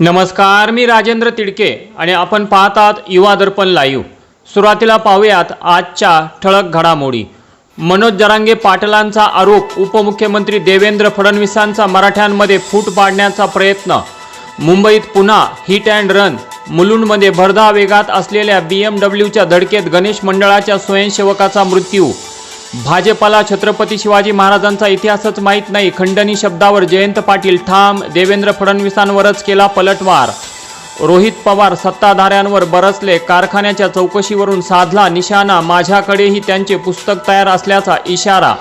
नमस्कार मी राजेंद्र तिडके आणि आपण पाहतात युवा दर्पण लाईव्ह. सुरुवातीला पाहूयात आजच्या ठळक घडामोडी. मनोज जरांगे पाटलांचा आरोप उपमुख्यमंत्री देवेंद्र फडणवीसांचा मराठ्यांमध्ये फूट पाडण्याचा प्रयत्न. मुंबईत पुन्हा हिट अँड रन मुलुंडमध्ये भरधा वेगात असलेल्या बी एम डब्ल्यूच्या धडकेत गणेश मंडळाच्या स्वयंसेवकाचा मृत्यू. भाजपाला छत्रपती शिवाजी महाराजांचा इतिहासच माहीत नाही खंडणी शब्दावर जयंत पाटील ठाम देवेंद्र फडणवीसांवरच केला पलटवार. रोहित पवार सत्ताधाऱ्यांवर बरसले कारखान्याच्या चौकशीवरून साधला निशाणा माझ्याकडेही त्यांचे पुस्तक तयार असल्याचा इशारा.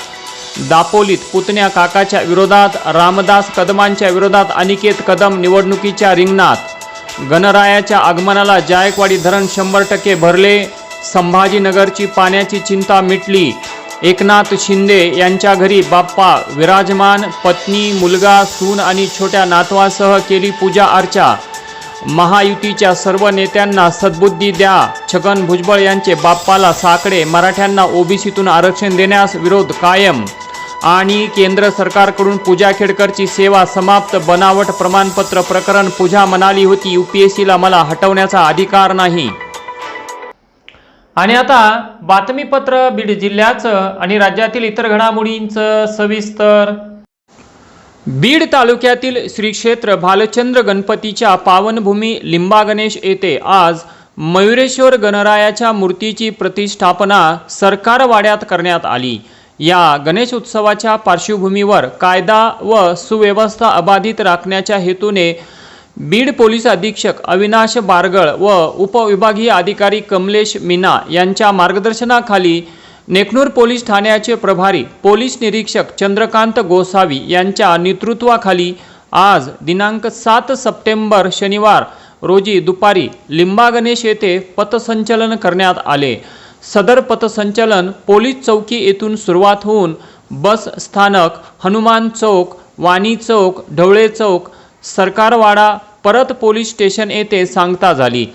दापोलीत पुतण्या काकाच्या विरोधात रामदास कदमांच्या विरोधात अनिकेत कदम निवडणुकीच्या रिंगणात. गणरायाच्या आगमनाला जायकवाडी धरण शंभर टक्के भरले. संभाजीनगरची पाण्याची चिंता मिटली. एकनाथ शिंदे यांच्या घरी बाप्पा विराजमान पत्नी मुलगा सून आणि छोट्या नातवासह केली पूजा अर्चा. महायुतीच्या सर्व नेत्यांना सद्बुद्धी द्या. छगन भुजबळ यांचे बाप्पाला साकडे मराठ्यांना ओबीसीतून आरक्षण देण्यास विरोध कायम. आणि केंद्र सरकारकडून पूजा खेडकरची सेवा समाप्त बनावट प्रमाणपत्र प्रकरण पूजा म्हणाली होती. यूपीएससीला मला हटवण्याचा अधिकार नाही. आणि आता बातमीपत्र बीड जिल्ह्याचं आणि राज्यातील इतर घडामोडींचं सविस्तर. बीड तालुक्यातील श्री क्षेत्र भालचंद्र गणपतीच्या पावनभूमी लिंबा गणेश येथे आज मयुरेश्वर गणरायाच्या मूर्तीची प्रतिष्ठापना सरकारवाड्यात करण्यात आली. या गणेश उत्सवाच्या पार्श्वभूमीवर कायदा व सुव्यवस्था अबाधित राखण्याच्या हेतूने बीड पोलीस अधीक्षक अविनाश बारगळ व उपविभागीय अधिकारी कमलेश मीना यांच्या मार्गदर्शनाखाली नेकनूर पोलीस ठाण्याचे प्रभारी पोलीस निरीक्षक चंद्रकांत गोसावी यांच्या नेतृत्वाखाली आज दिनांक सात सप्टेंबर शनिवार रोजी दुपारी लिंबा गणेश येथे पथसंचलन करण्यात आले. सदर पथसंचलन पोलीस चौकी येथून सुरुवात होऊन बस स्थानक हनुमान चौक वाणी चौक ढवळे चौक सरकारवाडा परत पोलीस स्टेशन येथे सांगता झाली.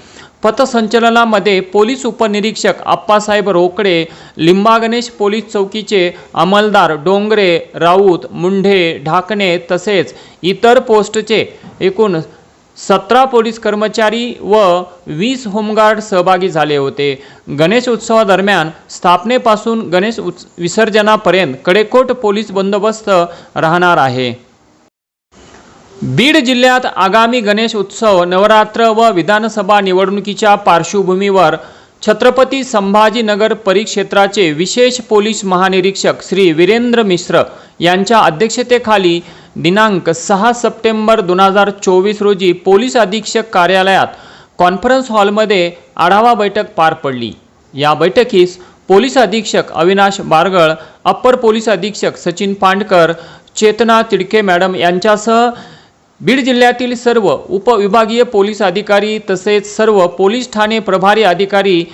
पथसंचलनामध्ये पोलीस उपनिरीक्षक आप्पासाहेब रोकडे लिंबागणेश पोलीस चौकीचे अंमलदार डोंगरे राऊत मुंढे ढाकणे तसेच इतर पोस्टचे एकूण सतरा पोलीस कर्मचारी व वीस होमगार्ड सहभागी झाले होते. गणेश उत्सवादरम्यान स्थापनेपासून गणेश उत्स विसर्जनापर्यंत कडेकोट पोलीस बंदोबस्त राहणार आहे. बीड जिल्ह्यात आगामी गणेश उत्सव नवरात्र व विधानसभा निवडणुकीच्या पार्श्वभूमीवर छत्रपती संभाजीनगर परिक्षेत्राचे विशेष पोलीस महानिरीक्षक श्री वीरेंद्र मिश्र यांच्या अध्यक्षतेखाली दिनांक सहा सप्टेंबर दोन हजार चोवीस रोजी पोलीस अधीक्षक कार्यालयात कॉन्फरन्स हॉलमध्ये आढावा बैठक पार पडली. या बैठकीस पोलीस अधीक्षक अविनाश बारगळ अप्पर पोलीस अधीक्षक सचिन पांडकर चेतना तिडके मॅडम यांच्यासह बीड जिल्ह्यातील सर्व उपविभागीय पोलीस अधिकारी तसेच सर्व पोलीस ठाणे प्रभारी अधिकारी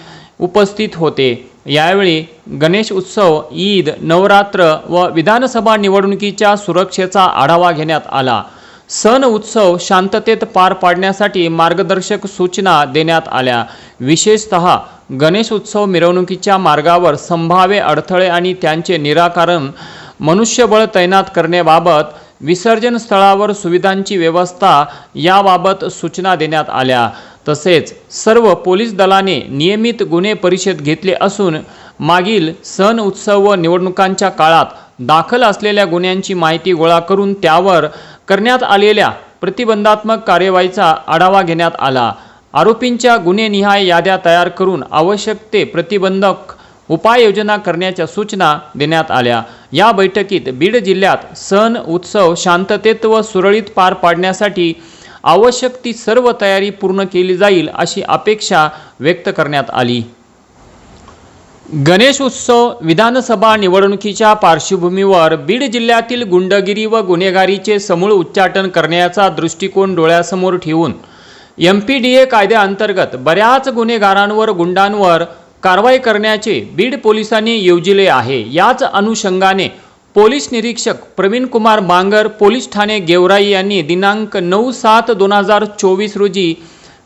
उपस्थित होते. यावेळी गणेश उत्सव ईद नवरात्र व विधानसभा निवडणुकीच्या सुरक्षेचा आढावा घेण्यात आला. सण उत्सव शांततेत पार पाडण्यासाठी मार्गदर्शक सूचना देण्यात आल्या. विशेषतः गणेश उत्सव मिरवणुकीच्या मार्गावर संभाव्य अडथळे आणि त्यांचे निराकरण मनुष्यबळ तैनात करण्याबाबत विसर्जन स्थळावर सुविधांची व्यवस्था याबाबत सूचना देण्यात आल्या. तसेच सर्व पोलीस दलाने नियमित गुन्हे परिषद घेतले असून मागील सण उत्सव व निवडणुकांच्या काळात दाखल असलेल्या गुन्ह्यांची माहिती गोळा करून त्यावर करण्यात आलेल्या प्रतिबंधात्मक कार्यवाहीचा आढावा घेण्यात आला. आरोपींच्या गुन्हेनिहाय याद्या तयार करून आवश्यक ते प्रतिबंधक उपाययोजना करण्याच्या सूचना देण्यात आल्या. या बैठकीत बीड जिल्ह्यात सण उत्सव शांततेत व सुरळीत पार पाडण्यासाठी आवश्यक ती सर्व तयारी पूर्ण केली जाईल अशी अपेक्षा व्यक्त करण्यात आली. गणेश उत्सव विधानसभा निवडणुकीच्या पार्श्वभूमीवर बीड जिल्ह्यातील गुंडगिरी व गुन्हेगारीचे समूळ उच्चाटन करण्याचा दृष्टिकोन डोळ्यासमोर ठेवून एम पी डी ए कायद्याअंतर्गत बऱ्याच गुन्हेगारांवर गुंडांवर कारवाई करण्याचे बीड पोलिसांनी योजिले आहे. याच अनुषंगाने पोलीस निरीक्षक प्रवीण कुमार बांगर पोलीस ठाणे गेवराई यांनी दिनांक नऊ सात दोन हजार चोवीस रोजी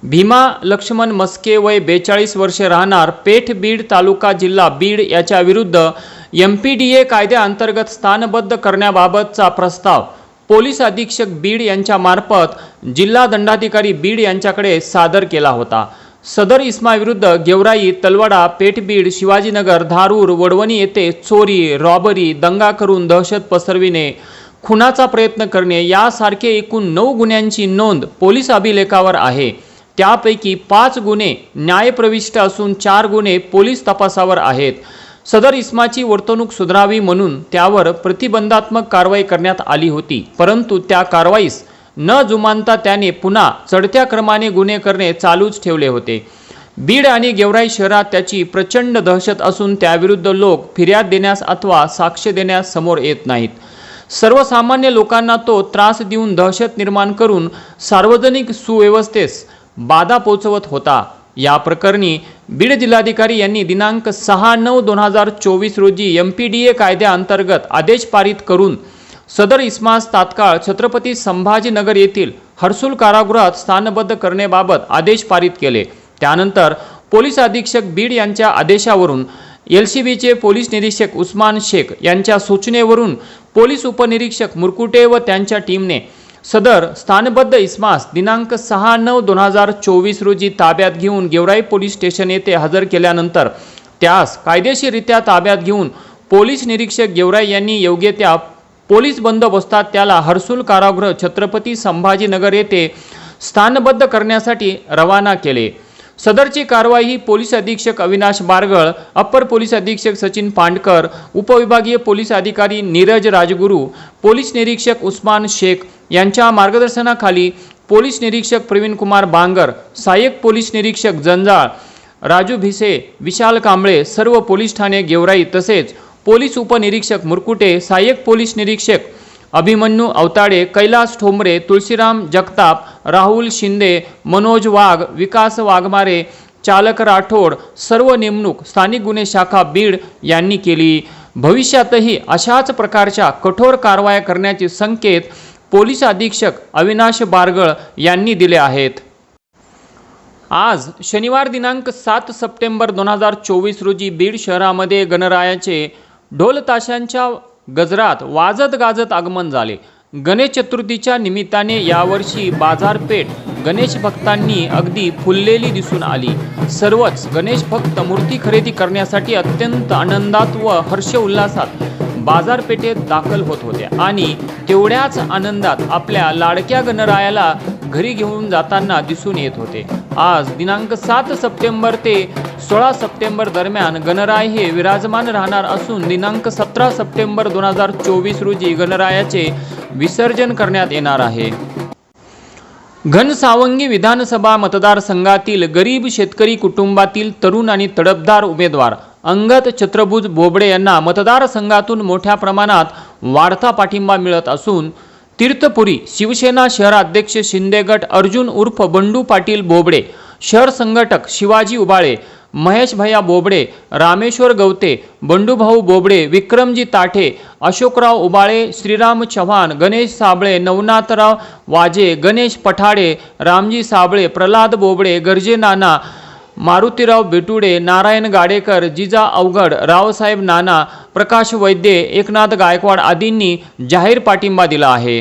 भीमा लक्ष्मण मस्के वय बेचाळीस वर्षे राहणार पेठ बीड तालुका जिल्हा बीड याच्या विरुद्ध एम पी डी ए कायद्याअंतर्गत स्थानबद्ध करण्याबाबतचा प्रस्ताव. पोलीस अधीक्षक बीड यांच्यामार्फत जिल्हा दंडाधिकारी बीड यांच्याकडे सादर केला होता. सदर इस्माविरुद्ध गेवराई तलवाडा पेठबीड शिवाजीनगर धारूर वडवणी येथे चोरी रॉबरी दंगा करून दहशत पसरविणे खुनाचा प्रयत्न करणे यासारखे एकूण नऊ गुन्ह्यांची नोंद पोलीस अभिलेखावर आहे. त्यापैकी पाच गुन्हे न्यायप्रविष्ट असून चार गुन्हे पोलीस तपासावर आहेत. सदर इस्माची वर्तणूक सुधारावी म्हणून त्यावर प्रतिबंधात्मक कारवाई करण्यात आली होती परंतु त्या कारवाईस न जुमानता त्याने पुन्हा चढत्या क्रमाने गुन्हे करणे चालूच ठेवले होते. बीड आणि गेवराई शहरात त्याची प्रचंड दहशत असून त्याविरुद्ध लोक फिर्याद देण्यास अथवा साक्ष देण्यास समोर येत नाहीत. सर्वसामान्य लोकांना तो त्रास देऊन दहशत निर्माण करून सार्वजनिक सुव्यवस्थेस बाधा पोचवत होता. या प्रकरणी बीड जिल्हाधिकारी यांनी दिनांक सहा नऊ दोन हजार चोवीस रोजी एम पी डी ए कायद्याअंतर्गत आदेश पारित करून सदर इस्मास तात्काळ छत्रपती संभाजीनगर येथील हर्सुल कारागृहात स्थानबद्ध करण्याबाबत आदेश पारित केले. त्यानंतर पोलीस अधीक्षक बीड यांच्या आदेशावरून एल सी बीचे पोलीस निरीक्षक उस्मान शेख यांच्या सूचनेवरून पोलीस उपनिरीक्षक मुरकुटे व त्यांच्या टीमने सदर स्थानबद्ध इस्मास दिनांक सहा नऊ दोन हजार चोवीस रोजी ताब्यात घेऊन गेवराई पोलीस स्टेशन येथे हजर केल्यानंतर त्यास कायदेशीररित्या ताब्यात घेऊन पोलीस निरीक्षक गेवराई यांनी योग्य त्या पोलीस बंदोबस्तात त्याला हर्सुल कारागृह छत्रपती संभाजीनगर येथे स्थानबद्ध करण्यासाठी रवाना केले. सदरची कारवाई ही पोलीस अधीक्षक अविनाश बारगळ अप्पर पोलीस अधीक्षक सचिन पांडकर उपविभागीय पोलीस अधिकारी नीरज राजगुरू पोलीस निरीक्षक उस्मान शेख यांच्या मार्गदर्शनाखाली पोलीस निरीक्षक प्रवीण कुमार बांगर सहाय्यक पोलीस निरीक्षक जंजाळ राजू भिसे विशाल कांबळे सर्व पोलीस ठाणे गेवराई तसेच पोलीस उपनिरीक्षक मुरकुटे सहाय्यक पोलीस निरीक्षक अभिमन्यू अवताडे कैलास ठोंबरे तुळशीराम जगताप राहुल शिंदे मनोज वाघ विकास वाघमारे चालक राठोड सर्व नेमणूक स्थानिक गुन्हे शाखा बीड यांनी केली. भविष्यातही अशाच प्रकारच्या कठोर कारवाया करण्याचे संकेत पोलीस अधीक्षक अविनाश बारगळ यांनी दिले आहेत. आज शनिवार दिनांक सात सप्टेंबर दोन हजार चोवीस रोजी बीड शहरामध्ये गणरायाचे ढोल ताशांच्या गजरात वाजत गाजत आगमन झाले. गणेश चतुर्थीच्या निमित्ताने यावर्षी बाजारपेठ गणेश भक्तांनी अगदी फुललेली दिसून आली. सर्वच गणेश भक्त मूर्ती खरेदी करण्यासाठी अत्यंत आनंदात व हर्ष उल्हासात बाजारपेठेत दाखल होत होते आणि तेवढ्याच आनंदात आपल्या लाडक्या गणरायाला घरी घेऊन जाताना दिसून येत होते. आज दिनांक सात सप्टेंबर ते सोळा सप्टेंबर दरम्यान गणराय हे विराजमान राहणार असून दिनांक सतरा सप्टेंबर दोन हजार चोवीस रोजी गणरायाचे विसर्जन करण्यात येणार आहे. घनसावंगी विधानसभा मतदारसंघातील गरीब शेतकरी कुटुंबातील तरुण आणि तडफदार उमेदवार अंगत छत्रभुज बोबडे यांना मतदारसंघातून मोठ्या प्रमाणात वाढता पाठिंबा मिळत असून तीर्थपुरी शिवसेना शहराध्यक्ष शिंदेगट अर्जुन उर्फ बंडू पाटील बोबडे शहर संघटक शिवाजी उबाळे महेश भैया बोबडे रामेश्वर गवते बंडूभाऊ बोबडे विक्रमजी ताठे अशोकराव उबाळे श्रीराम चव्हाण गणेश साबळे नवनाथराव वाजे गणेश पठाडे रामजी साबळे प्रल्हाद बोबडे गर्जे नाना मारुतीराव बेटुडे नारायण गाडेकर जिजा अवघड रावसाहेब नाना प्रकाश वैद्य एकनाथ गायकवाड आदींनी जाहीर पाठिंबा दिला आहे.